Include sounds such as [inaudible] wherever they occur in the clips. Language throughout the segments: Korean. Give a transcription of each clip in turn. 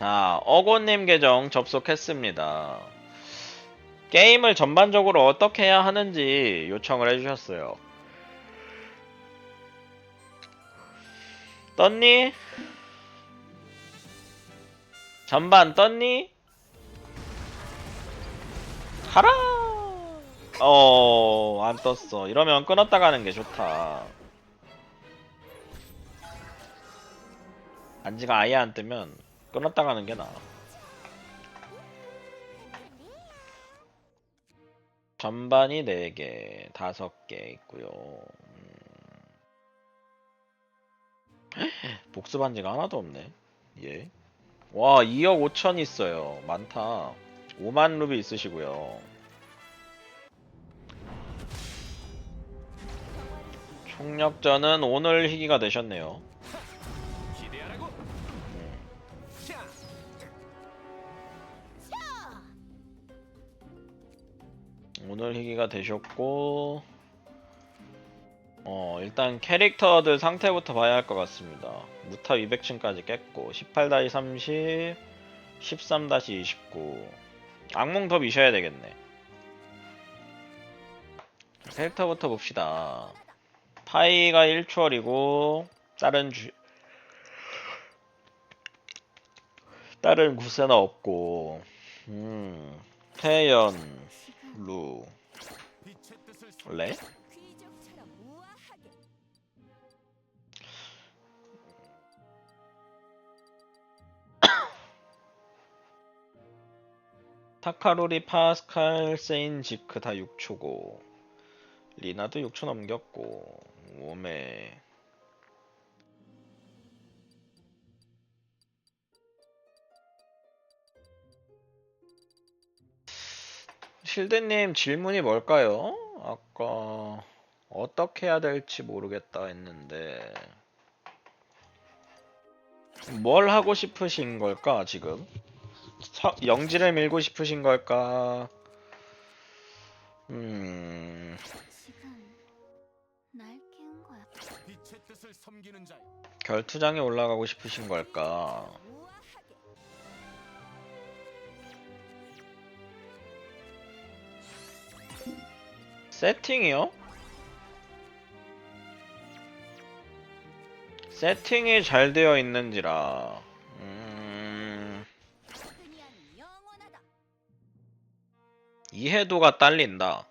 자, 어고님 계정 접속했습니다. 게임을 전반적으로 어떻게 해야 하는지 요청을 해주셨어요. 떴니? 전반 떴니? 가라! 어, 안 떴어. 이러면 끊었다 가는 게 좋다. 안지가 아예 안 뜨면 끊었다 가는 게 나아. 전반이 4개, 5개 있고요. 음. [gasps] 복수 반지가 하나도 없네. 예. 와, 2억 5천 있어요. 많다. 5만 루비 있으시고요. 총력전은 오늘 희귀가 되셨네요. 오늘 희귀가 되셨고 어 일단 캐릭터들 상태부터 봐야 할 것 같습니다. 무타 200층까지 깼고 18-30 13-29 악몽 더 미셔야 되겠네. 캐릭터부터 봅시다. 파이가 1초월이고 다른 주 다른 구세나 없고 음 태연 루. 빛의 뜻을 레? 타카로리, 파스칼, 세인, 지크 다 6초고. 리나도 6초 넘겼고. 오메 실드님 질문이 뭘까요? 아까 어떻게 해야 될지 모르겠다 했는데 뭘 하고 싶으신 걸까 지금? 서- 영지를 밀고 싶으신 걸까? 음. 결투장에 올라가고 싶으신 걸까? 세팅이요? 세팅이 잘 되어 있는지라. 음, 이해도가 딸린다.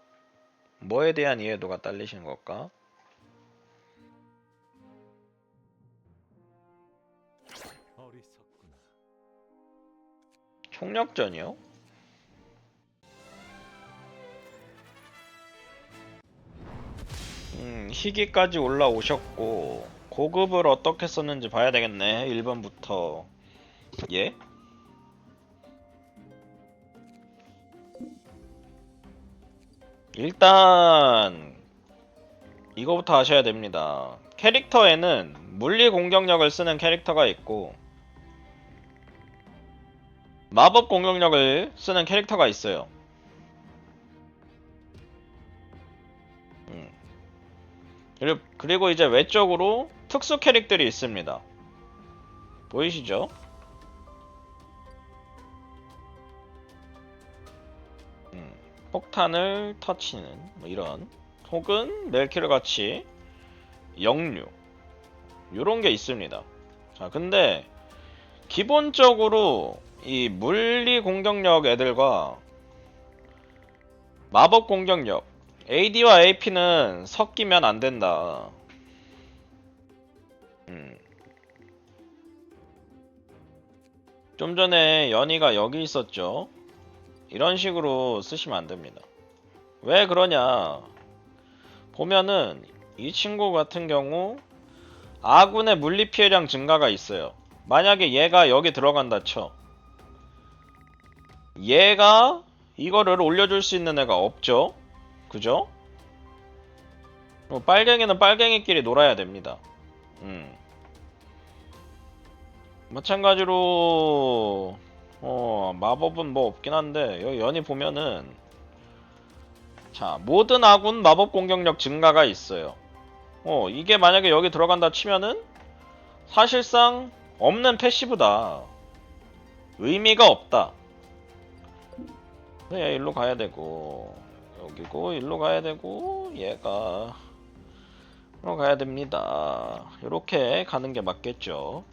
뭐에 대한 이해도가 딸리신 걸까? 총력전이요? 음, 희귀까지 올라오셨고 고급을 어떻게 썼는지 봐야 되겠네. 1번부터. 예? 일단 이거부터 아셔야 됩니다. 캐릭터에는 물리 공격력을 쓰는 캐릭터가 있고 마법 공격력을 쓰는 캐릭터가 있어요. 그리고, 이제 외적으로 특수 캐릭들이 있습니다. 보이시죠? 음, 폭탄을 터치는 뭐 이런 혹은 멜키르 같이 역류 요런 게 있습니다. 자, 근데 기본적으로 이 물리 공격력 애들과 마법 공격력 AD와 AP는 섞이면 안 된다. 음. 좀 전에 연희가 여기 있었죠. 이런 식으로 쓰시면 안 됩니다. 왜 그러냐? 보면은 이 친구 같은 경우 아군의 물리 피해량 증가가 있어요. 만약에 얘가 여기 들어간다 쳐. 얘가 이거를 올려줄 수 있는 애가 없죠? 그죠? 어, 빨갱이는 빨갱이끼리 놀아야 됩니다. 음. 마찬가지로 어, 마법은 뭐 없긴 한데 여기 연이 보면은 자 모든 아군 마법 공격력 증가가 있어요. 어 이게 만약에 여기 들어간다 치면은 사실상 없는 패시브다. 의미가 없다. 네, 일로 가야 되고 여기고 일로 가야 되고 얘가 일로 가야 됩니다. 이렇게 가는 게 맞겠죠.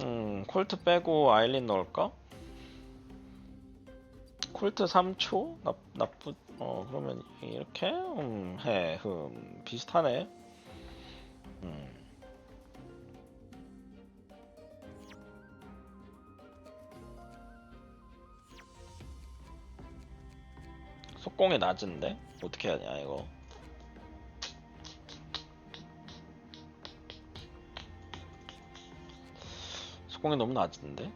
음, 콜트 빼고 아일린 넣을까? 콜트 3초? 나, 나쁘, 어, 그러면 이렇게? 음, 해, 흠, 비슷하네. 음. 속공이 낮은데? 어떻게 하냐, 이거. 속공이 너무 낮은데?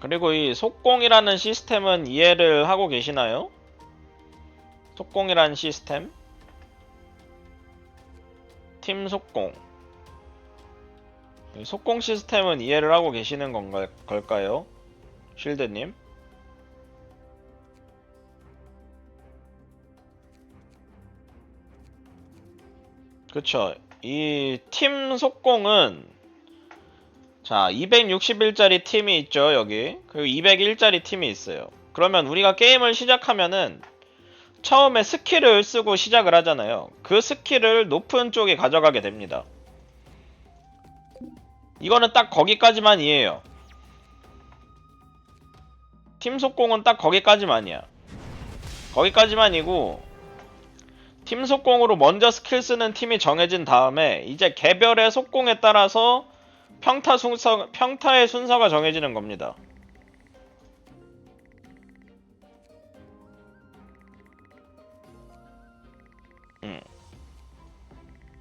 그리고 이 속공이라는 시스템은 이해를 하고 계시나요? 속공이라는 시스템? 팀 속공. 이 속공 시스템은 이해를 하고 계시는 건가, 걸까요? 쉴드님? 그쵸. 이 팀 속공은 자, 261짜리 팀이 있죠, 여기. 그리고 201짜리 팀이 있어요. 그러면 우리가 게임을 시작하면은 처음에 스킬을 쓰고 시작을 하잖아요. 그 스킬을 높은 쪽에 가져가게 됩니다. 이거는 딱 거기까지만 이해해요. 팀 속공은 딱 거기까지만이야. 거기까지만이고 팀 속공으로 먼저 스킬 쓰는 팀이 정해진 다음에 이제 개별의 속공에 따라서 평타 순서 평타의 순서가 정해지는 겁니다. 음.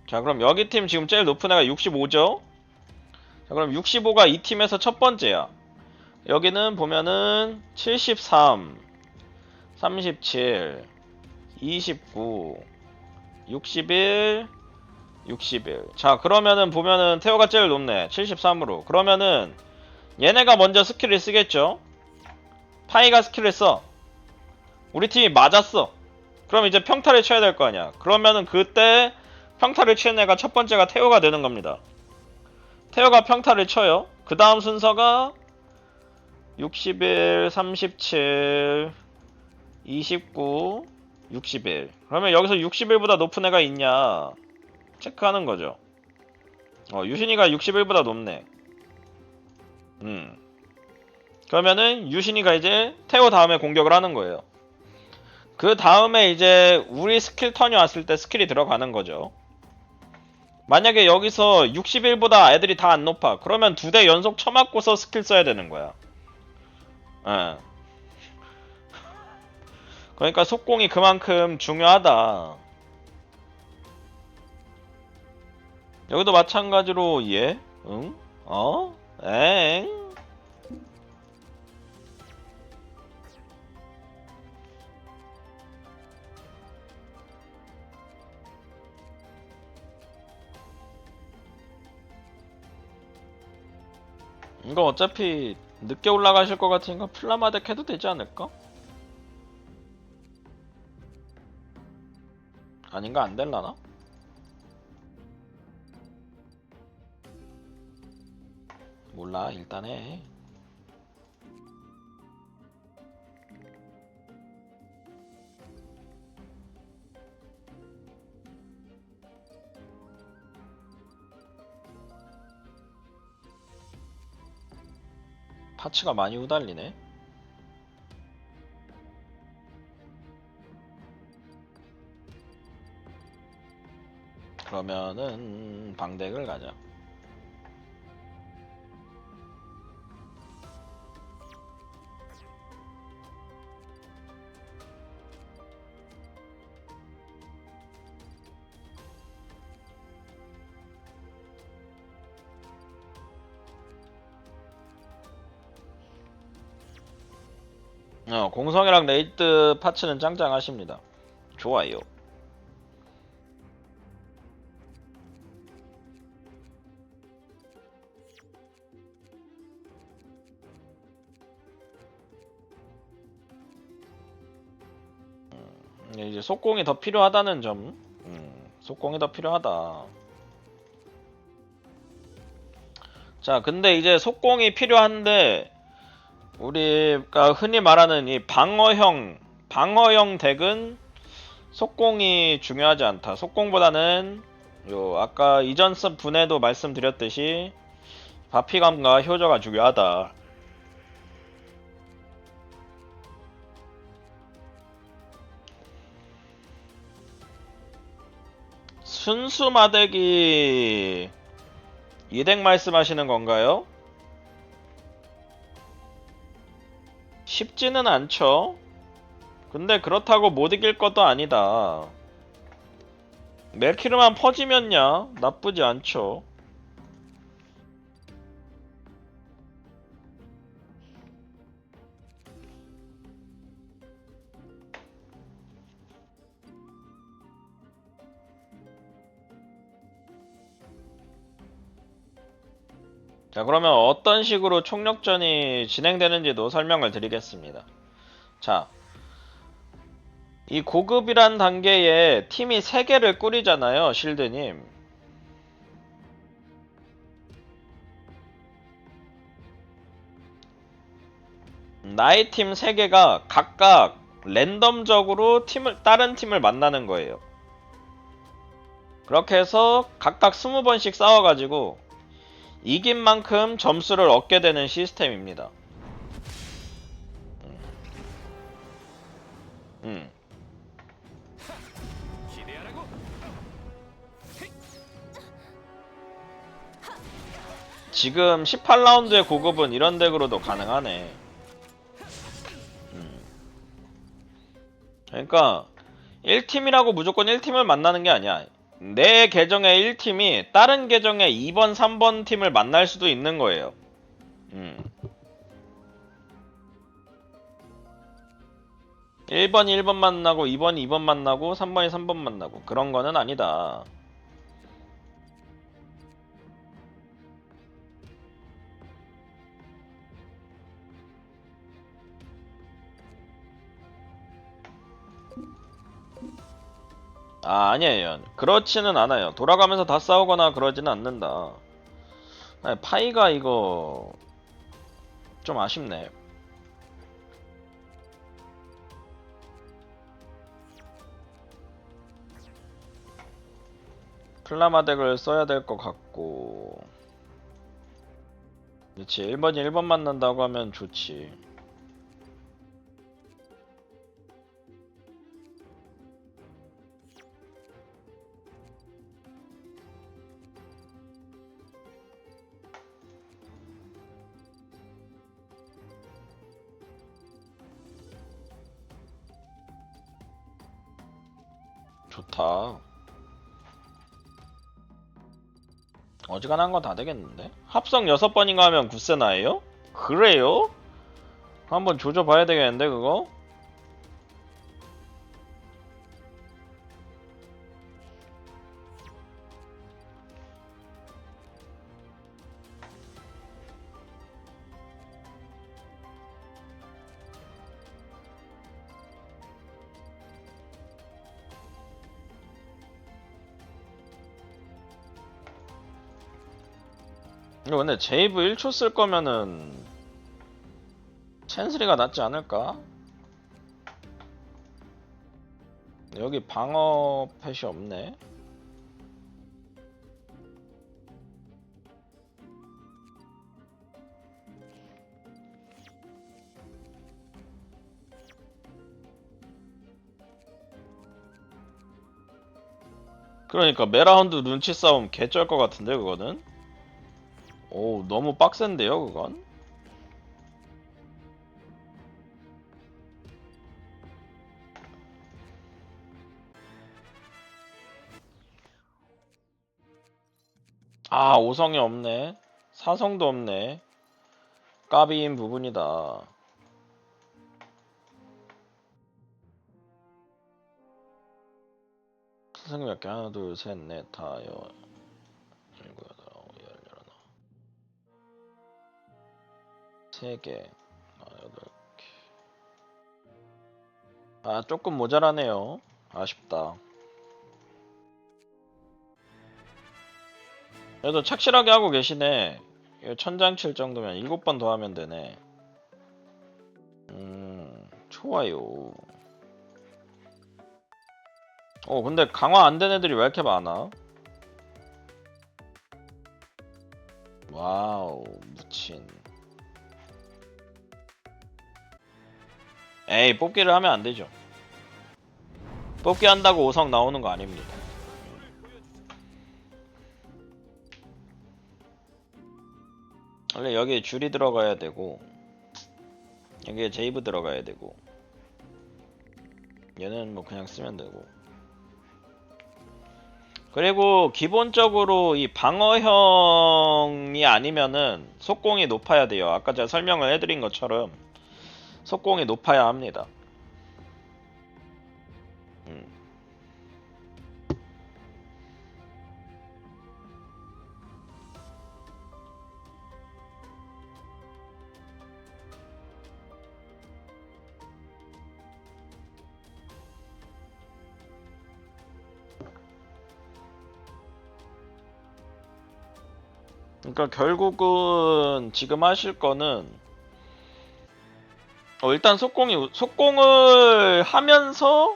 자, 그럼 여기 팀 지금 제일 높은 애가 65죠? 자, 그럼 65가 이 팀에서 첫 번째야. 여기는 보면은 73, 37, 29, 61, 61. 자, 그러면은 보면은 태호가 제일 높네. 73으로. 그러면은 얘네가 먼저 스킬을 쓰겠죠? 파이가 스킬을 써. 우리 팀이 맞았어. 그럼 이제 평타를 쳐야 될 거 아니야. 그러면은 그때 평타를 치는 애가 첫 번째가 태호가 되는 겁니다. 태호가 평타를 쳐요. 그 다음 순서가 61, 37, 29, 61. 그러면 여기서 61보다 높은 애가 있냐? 체크하는 거죠. 어, 유신이가 61보다 높네. 음. 그러면은 유신이가 이제 태호 다음에 공격을 하는 거예요. 그 다음에 이제 우리 스킬 턴이 왔을 때 스킬이 들어가는 거죠. 만약에 여기서 61보다 애들이 다 안 높아. 그러면 두 대 연속 쳐맞고서 스킬 써야 되는 거야. 예. 그러니까 속공이 그만큼 중요하다. 여기도 마찬가지로 예? 응? 어? 엥? 이거 어차피 늦게 올라가실 것 같으니까 플라마 덱 해도 되지 않을까? 아닌가 안 될라나? 몰라 일단 해 파츠가 많이 후달리네. 그러면은 방덱을 가자 어, 공성이랑 레이드 파츠는 짱짱하십니다. 좋아요. 음, 이제 속공이 더 필요하다는 점. 음, 속공이 더 필요하다. 자, 근데 이제 속공이 필요한데 우리가 흔히 말하는 이 방어형 방어형 덱은 속공이 중요하지 않다. 속공보다는 요 아까 이전 습 분에도 말씀드렸듯이 바피감과 효저가 중요하다. 순수 마덱이 이덱 말씀하시는 건가요? 쉽지는 않죠. 근데 그렇다고 못 이길 것도 아니다. 멜키르만 퍼지면야 나쁘지 않죠. 자, 그러면 어떤 식으로 총력전이 진행되는지도 설명을 드리겠습니다. 자, 이 고급이란 단계에 팀이 3개를 꾸리잖아요, 실드님. 나의 팀 3개가 각각 랜덤적으로 팀을, 다른 팀을 만나는 거예요. 그렇게 해서 각각 20번씩 싸워가지고 이긴 만큼 점수를 얻게 되는 시스템입니다. 음. 음. 지금 18라운드의 고급은 이런 덱으로도 가능하네. 음. 그러니까 1팀이라고 무조건 1팀을 만나는 게 아니야. 내 계정의 1팀이 다른 계정의 2번, 3번 팀을 만날 수도 있는 거예요. 음. 1번이 1번 만나고 2번이 2번 만나고 3번이 3번 만나고 그런 거는 아니다. 아, 아니에요. 그렇지는 않아요. 돌아가면서 다 싸우거나 그러지는 않는다. 아니, 파이가 이거 좀 아쉽네. 플라마 덱을 써야 될 것 같고 그렇지 1번이 1번 만난다고 하면 좋지 좋다 어지간한 건 다 되겠는데? 합성 6번인가 하면 구세나예요? 그래요? 한번 조져봐야 되겠는데 그거? 근데 제이브 1초 쓸 거면은 챈스리가 낫지 않을까? 여기 방어 펫이 없네. 그러니까 메라운드 눈치 싸움 개쩔 것 같은데 그거는? 오 너무 빡센데요 그건? 아 오성이 없네 사성도 없네 까비인 부분이다 사성이 몇 개? 하나 둘셋넷 다 여... 3개, 8개. 아, 아, 조금 모자라네요. 아쉽다. 그래도 착실하게 하고 계시네. 이 천장 칠 정도면 7번 더 하면 되네. 음, 좋아요. 어, 근데 강화 안 된 애들이 왜 이렇게 많아? 와우, 무친. 에이, 뽑기를 하면 안 되죠. 뽑기 한다고 5성 나오는 거 아닙니다. 원래 여기에 줄이 들어가야 되고 여기에 제이브 들어가야 되고 얘는 뭐 그냥 쓰면 되고 그리고 기본적으로 이 방어형이 아니면은 속공이 높아야 돼요 아까 제가 설명을 해드린 것처럼 속공이 높아야 합니다 음. 그러니까 결국은 지금 하실 거는 어, 일단 속공이 우- 속공을 하면서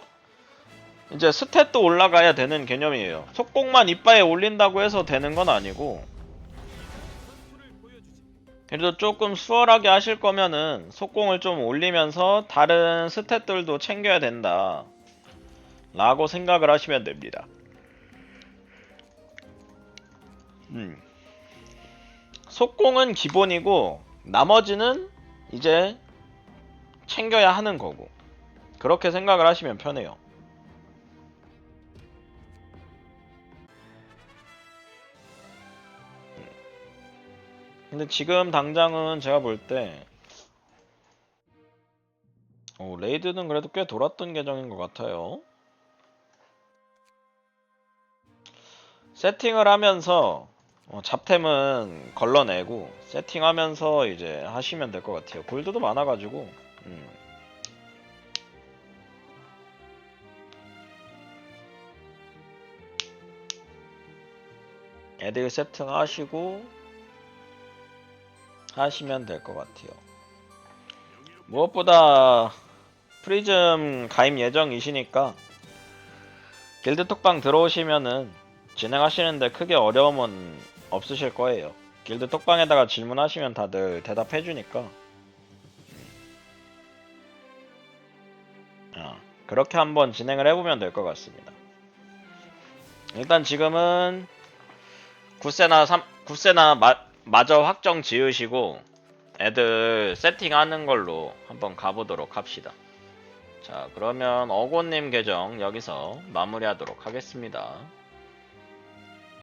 이제 스탯도 올라가야 되는 개념이에요. 속공만 이빠에 올린다고 해서 되는 건 아니고 그래도 조금 수월하게 하실 거면은 속공을 좀 올리면서 다른 스탯들도 챙겨야 된다. 라고 생각을 하시면 됩니다. 음. 속공은 기본이고 나머지는 이제 챙겨야 하는 거고 그렇게 생각을 하시면 편해요. 음. 근데 지금 당장은 제가 볼때 어, 레이드는 그래도 꽤 돌았던 계정인 것 같아요. 세팅을 하면서 어, 잡템은 걸러내고 세팅하면서 이제 하시면 될 것 같아요. 골드도 많아가지고. 음. 애들 세팅 하시고 하시면 될 것 같아요. 무엇보다 프리즘 가입 예정이시니까 길드 톡방 들어오시면은 진행하시는데 크게 어려움은 없으실 거예요. 길드 톡방에다가 질문하시면 다들 대답해주니까. 그렇게 한번 진행을 해보면 될 것 같습니다. 일단 지금은 구세나 3, 구세나 마, 마저 확정 지으시고 애들 세팅하는 걸로 한번 가보도록 합시다. 자, 그러면 어고님 계정 여기서 마무리하도록 하겠습니다.